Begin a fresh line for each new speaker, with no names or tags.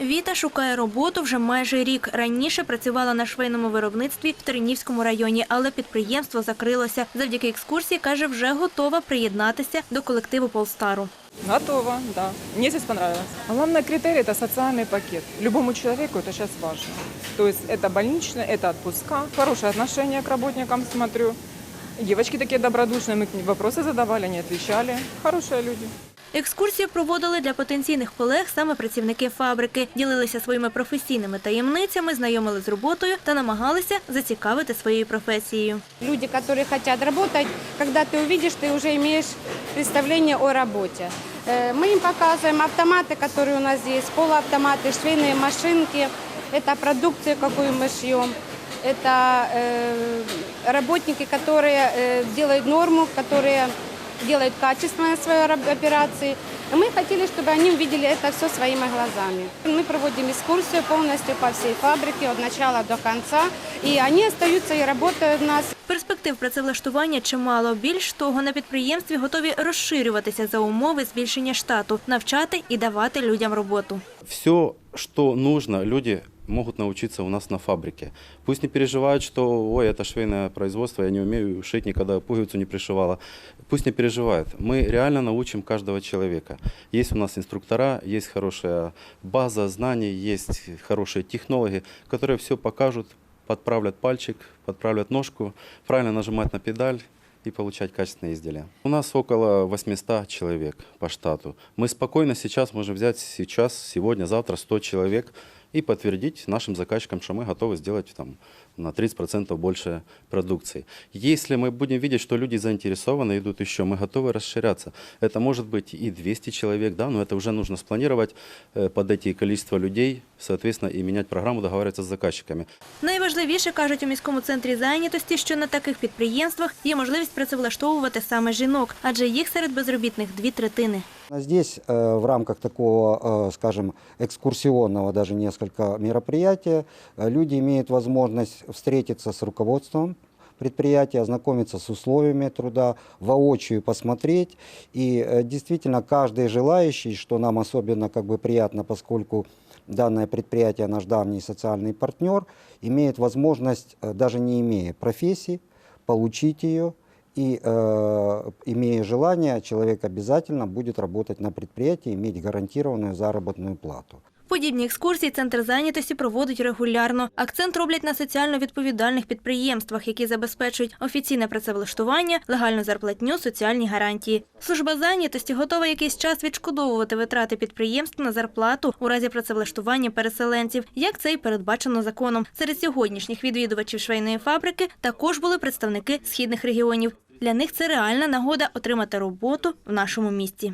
Віта шукає роботу вже майже рік. Раніше працювала на швейному виробництві в Тернівському районі, але підприємство закрилося. Завдяки екскурсії каже, вже готова приєднатися до колективу Полстару.
Готово, да. Мне здесь понравилось. Главный критерий – это социальный пакет. Любому человеку это сейчас важно. То есть это больничное, это отпуска, хорошее отношение к работникам, смотрю. Девочки такие добродушные, мы к ним вопросы задавали, они отвечали. Хорошие люди.
Екскурсію проводили для потенційних колег саме працівники фабрики, ділилися своїми професійними таємницями, знайомили з роботою та намагалися зацікавити своєю професією.
Люди, которые хотят работать, когда ты увидишь, ты уже имеешь представление о работе. Э, Мы им показываем автоматы, которые у нас есть, полуавтоматы, швейные машинки. Это продукция, какую мы шьем. Это э, работники, которые э, делают норму, которые делают качественно свои раб- операции. И мы хотели, чтобы они увидели это все своими глазами. Мы проводим экскурсию полностью по всей фабрике от начала до конца. И они остаются и работают у нас.
Перспектив працевлаштування чимало. Більш того, на підприємстві готові розширюватися за умови збільшення штату, навчати і давати людям роботу.
все, что нужно, люди могут научиться у нас на фабрике. Пусть не переживают, что ой, это швейное производство, я не умею шить, никогда пуговицу не пришивала. Пусть не переживают. Мы реально научим каждого человека. Есть у нас инструктора, есть хорошая база знаний, есть хорошие технологи, которые все покажут, подправлят пальчик, подправлят ножку, правильно нажимать на педаль и получать качественные изделия. У нас около 800 человек по штату. Мы спокойно сейчас можем взять сейчас, сегодня, завтра 100 человек и подтвердить нашим заказчикам, что мы готовы сделать там, на 30% больше продукции. Если мы будем видеть, что люди заинтересованы, идут еще, мы готовы расширяться. Это может быть и 200 человек, да, но это уже нужно спланировать э, под эти количество людей, соответственно, и менять программу, договариваться с заказчиками.
Найважливіше кажуть у міському центрі зайнятості, що на таких підприємствах є можливість працевлаштовувати саме жінок, адже їх серед безробітних дві третини.
А Здесь э, в рамках такого, э, скажем, экскурсионного даже несколько мероприятия э, люди имеют возможность встретиться с руководством предприятия, ознакомиться с условиями труда, воочию посмотреть. И э, действительно каждый желающий, что нам особенно как бы приятно, поскольку данное предприятие наш давний социальный партнер, имеет возможность, э, даже не имея профессии, получить ее и, э, имея желание, человек обязательно будет работать на предприятии, иметь гарантированную заработную плату.
Подібні екскурсії центр зайнятості проводить регулярно. Акцент роблять на соціально відповідальних підприємствах, які забезпечують офіційне працевлаштування, легальну зарплатню, соціальні гарантії. Служба зайнятості готова якийсь час відшкодовувати витрати підприємств на зарплату у разі працевлаштування переселенців, як це й передбачено законом. Серед сьогоднішніх відвідувачів швейної фабрики також були представники східних регіонів. Для них це реальна нагода отримати роботу в нашому місті.